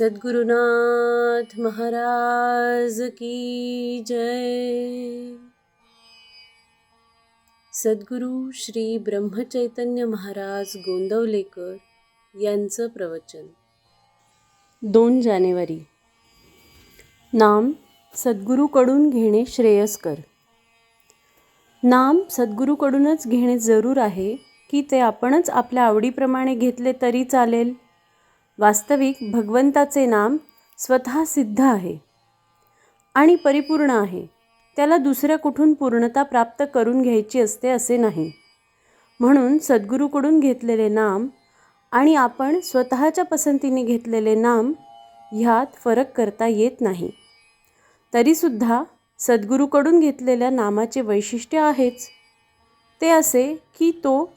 सद्गुरुनाथ महाराज की जय। सद्गुरू श्री ब्रह्मचैतन्य महाराज गोंदवलेकर यांचं प्रवचन. दोन जानेवारी. नाम सद्गुरूकडून घेणे श्रेयस्कर. नाम सद्गुरूकडूनच घेणे जरूर आहे की ते आपणच आपल्या आवडीप्रमाणे घेतले तरी चालेल? वास्तविक भगवंताचे नाम स्वतः सिद्ध आहे आणि परिपूर्ण आहे. त्याला दुसऱ्या कुठून पूर्णता प्राप्त करून घ्यायची असते असे नाही. म्हणून सद्गुरूकडून घेतलेले नाम आणि आपण स्वतःच्या पसंतीने घेतलेले नाम ह्यात फरक करता येत नाही. तरीसुद्धा सद्गुरूकडून घेतलेल्या नामाचे वैशिष्ट्य आहेच. ते असे की तो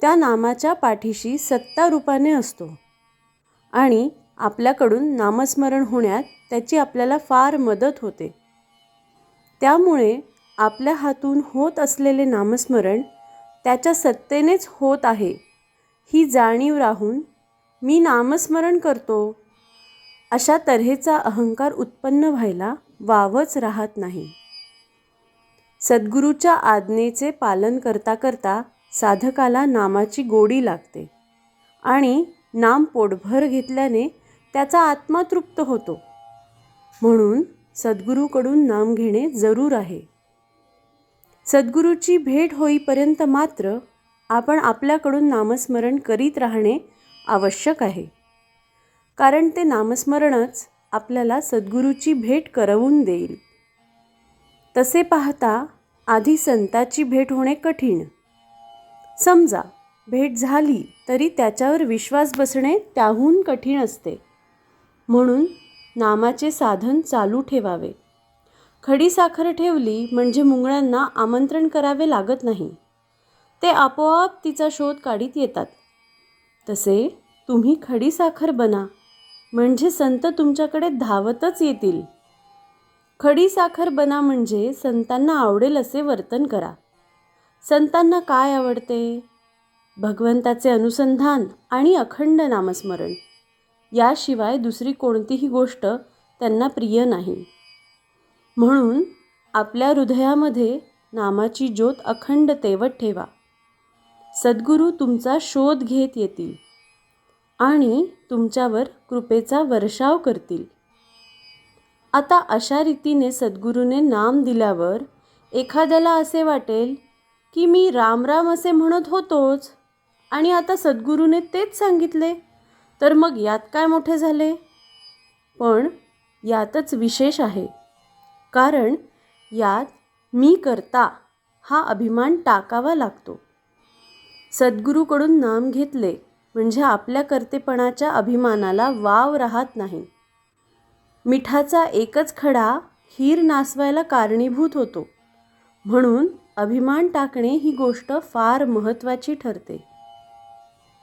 त्या नामाच्या पाठीशी सत्ता रूपाने असतो. आणि आपल्याकडून नामस्मरण होण्यात त्याची आपल्याला फार मदत होते. त्यामुळे आपल्या हातून होत असलेले नामस्मरण त्याच्या सत्तेनेच होत आहे. ही जाणीव राहून मी नामस्मरण करतो. अशा तऱ्हेचा अहंकार उत्पन्न व्हायला वावच राहत नाही. सद्गुरूच्या आज्ञेचे पालन करता करता साधकाला नामाची गोडी लागते आणि नाम पोटभर घेतल्याने त्याचा आत्मा तृप्त होतो. म्हणून सद्गुरूकडून नाम घेणे जरूर आहे. सद्गुरूची भेट होईपर्यंत मात्र आपण आपल्याकडून नामस्मरण करीत राहणे आवश्यक आहे. कारण ते नामस्मरणच आपल्याला सद्गुरूची भेट करवून देईल. तसे पाहता आधी संताची भेट होणे कठीण. समजा भेट झाली तरी त्याच्यावर विश्वास बसणे त्याहून कठीण असते. म्हणून नामाचे साधन चालू ठेवावे. खडी साखर ठेवली म्हणजे मुंगळ्यांना आमंत्रण करावे लागत नाही. ते आपोआप तिचा शोध काढीत येतात. तसे तुम्ही खडी साखर बना म्हणजे संत तुमच्याकडे धावतच येतील. खडी साखर बना म्हणजे संतांना आवडेल असे वर्तन करा. संतांना काय आवडते? भगवंताचे अनुसंधान आणि अखंड नामस्मरण. याशिवाय दुसरी कोणतीही गोष्ट त्यांना प्रिय नाही. म्हणून आपल्या हृदयामध्ये नामाची ज्योत अखंड तेवत ठेवा. सद्गुरू तुमचा शोध घेत येतील आणि तुमच्यावर कृपेचा वर्षाव करतील. आता अशा रीतीने सद्गुरूने नाम दिल्यावर एखाद्याला असे वाटेल की मी राम राम असे म्हणत होतोच. आणि आता सद्गुरूने तेच सांगितले. तर मग यात काय मोठे झाले? पण यातच विशेष आहे. कारण यात मी करता हा अभिमान टाकावा लागतो. सद्गुरूकडून नाम घेतले म्हणजे आपल्या कर्तेपणाच्या अभिमानाला वाव राहत नाही. मिठाचा एकच खडा हीर नासवायला कारणीभूत होतो. म्हणून अभिमान टाकणे ही गोष्ट फार महत्त्वाची ठरते.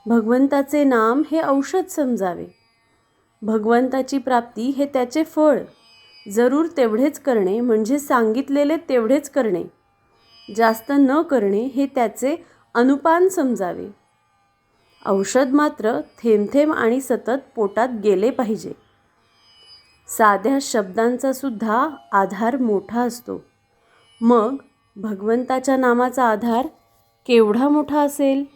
भगवंताचे नाम हे औषध समजावे. भगवंताची प्राप्ती हे त्याचे फळ. जरूर तेवढेच करणे म्हणजे सांगितलेले तेवढेच करणे. जास्त न करणे हे त्याचे अनुपान समजावे. औषध मात्र थेंबथेंब आणि सतत पोटात गेले पाहिजे. साध्या शब्दांचा सुद्धा आधार मोठा असतो. मग भगवंताच्या नामाचा आधार केवढा मोठा असेल?